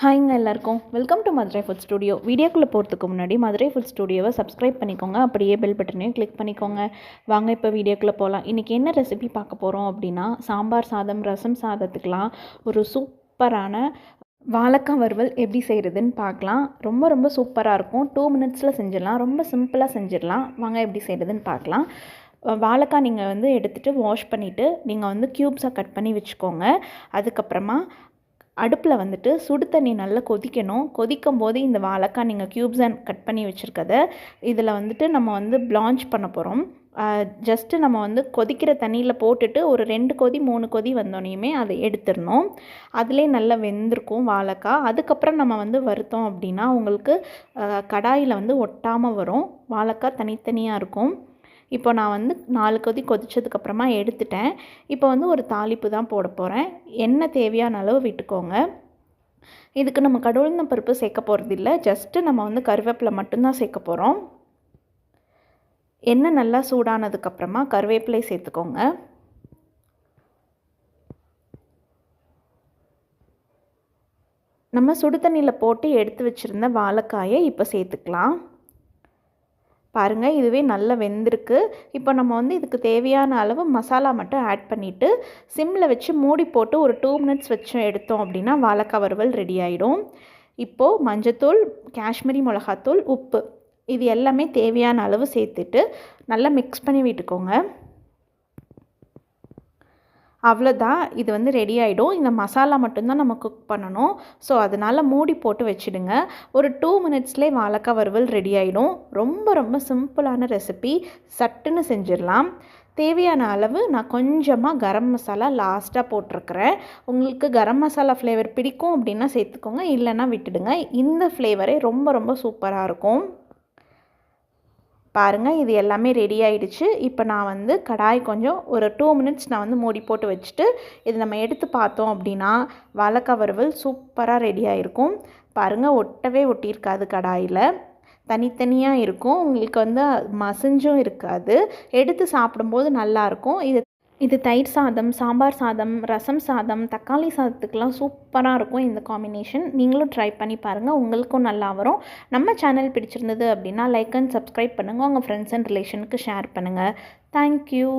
ஹாய்ங்க எல்லாருக்கும். Welcome to Madurai food studio வீடியோக்குள்ளே போகிறதுக்கு முன்னாடி மதுரை ஃபுட் ஸ்டுடியோவை சப்ஸ்கிரைப் பண்ணிக்கோங்க. அப்படியே பெல் பட்டனையும் கிளிக் பண்ணிக்கோங்க. வாங்க இப்போ வீடியோக்குள்ளே போகலாம் இன்றைக்கி என்ன ரெசிபி பார்க்க போகிறோம் அப்படின்னா சாம்பார் சாதம் ரசம் சாதத்துக்கெலாம் ஒரு சூப்பரான வாழைக்காய் வறுவல் எப்படி செய்கிறதுன்னு பார்க்கலாம். ரொம்ப ரொம்ப சூப்பராக இருக்கும். டூ மினிட்ஸில் செஞ்சிடலாம். ரொம்ப சிம்பிளாக செஞ்சிடலாம். வாங்க எப்படி செய்கிறதுன்னு பார்க்கலாம். வாழைக்காய் நீங்கள் வந்து எடுத்துகிட்டு வாஷ் பண்ணிவிட்டு நீங்கள் வந்து க்யூப்ஸாக கட் பண்ணி வச்சுக்கோங்க. அதுக்கப்புறமா அடுப்பில் வந்துட்டு சுடு தண்ணி நல்லா கொதிக்கணும். கொதிக்கும் போது இந்த வாழைக்காய் நீங்கள் க்யூப்ஸ் அண்ட் கட் பண்ணி வச்சுருக்கத இதில் வந்துட்டு நம்ம வந்து பிளான்ச் பண்ண போகிறோம் ஜஸ்ட்டு நம்ம வந்து கொதிக்கிற தண்ணியில் போட்டுட்டு ஒரு ரெண்டு கொதி மூணு கொதி வந்தோடனையுமே அதை எடுத்துடணும். அதிலே நல்லா வெந்திருக்கும் வாழைக்காய். அதுக்கப்புறம் நம்ம வந்து வருத்தோம் அப்படின்னா உங்களுக்கு கடாயில் வந்து ஒட்டாமல் வரும். வாழைக்காய் தனித்தனியாக இருக்கும். இப்போ நான் வந்து நாலு கொதி கொதித்ததுக்கப்புறமா எடுத்துட்டேன். இப்போ வந்து ஒரு தாளிப்பு தான் போட போகிறேன் எண்ணெய் தேவையான அளவு விட்டுக்கோங்க. இதுக்கு நம்ம கடவுள்ன பருப்பு சேர்க்க போகிறதில்ல ஜஸ்ட்டு நம்ம வந்து கருவேப்பிலை மட்டும்தான் சேர்க்க போகிறோம் எண்ணெய் நல்லா சூடானதுக்கப்புறமா கருவேப்பிலை சேர்த்துக்கோங்க. நம்ம சுடு தண்ணியில் போட்டு எடுத்து வச்சுருந்த வாழைக்காயை இப்போ சேர்த்துக்கலாம். பாருங்கள் இதுவே நல்லா வெந்திருக்கு. இப்போ நம்ம வந்து இதுக்கு தேவையான அளவு மசாலா மட்டும் ஆட் பண்ணிவிட்டு சிம்மில் வச்சு மூடி போட்டு ஒரு டூ மினிட்ஸ் வச்சு எடுத்தோம் அப்படின்னா வாழைக்காய் வறுவல் ரெடி ஆகிடும் இப்போது மஞ்சத்தூள் காஷ்மீரி மிளகாத்தூள் உப்பு இது எல்லாமே தேவையான அளவு சேர்த்துட்டு நல்லா மிக்ஸ் பண்ணி விட்டுக்கோங்க. அவ்வளோதான் இது வந்து ரெடி ஆகிடும் இந்த மசாலா மட்டும்தான் நம்ம குக் பண்ணணும். ஸோ அதனால் மூடி போட்டு வச்சுடுங்க. ஒரு டூ மினிட்ஸ்லேயே வாழைக்காய் வறுவல் ரெடி ஆகிடும் ரொம்ப ரொம்ப சிம்பிளான ரெசிபி சட்டுன்னு செஞ்சிடலாம். தேவையான அளவு நான் கொஞ்சமாக கரம் மசாலா லாஸ்ட்டாக போட்டிருக்கிறேன். உங்களுக்கு கரம் மசாலா ஃப்ளேவர் பிடிக்கும் அப்படின்னா சேர்த்துக்கோங்க. இல்லைன்னா விட்டுடுங்க. இந்த ஃப்ளேவரே ரொம்ப ரொம்ப சூப்பராக இருக்கும். பாருங்கள் இது எல்லாமே ரெடி ஆகிடுச்சு இப்போ நான் வந்து கடாய் கொஞ்சம் ஒரு டூ மினிட்ஸ் நான் வந்து மூடி போட்டு வச்சுட்டு இது நம்ம எடுத்து பார்த்தோம் அப்படின்னா வாழைக்காய் வறுவல் சூப்பராக ரெடி ஆகிருக்கும் பாருங்கள் ஒட்டவே ஒட்டியிருக்காது கடாயில். தனித்தனியாக இருக்கும். உங்களுக்கு வந்து மசிஞ்சும் இருக்காது. எடுத்து சாப்பிடும்போது நல்லாயிருக்கும் இது இது தயிர் சாதம் சாம்பார் சாதம் ரசம் சாதம் தக்காளி சாதத்துக்கெலாம் சூப்பராக இருக்கும் இந்த காம்பினேஷன் நீங்களும் ட்ரை பண்ணி பாருங்கள் உங்களுக்கும் நல்லா வரும். நம்ம சேனல் பிடிச்சிருந்தது அப்படின்னா லைக் அண்ட் சப்ஸ்கிரைப் பண்ணுங்கள் உங்கள் ஃப்ரெண்ட்ஸ் அண்ட் ரிலேஷனுக்கு ஷேர் பண்ணுங்கள் தேங்க்யூ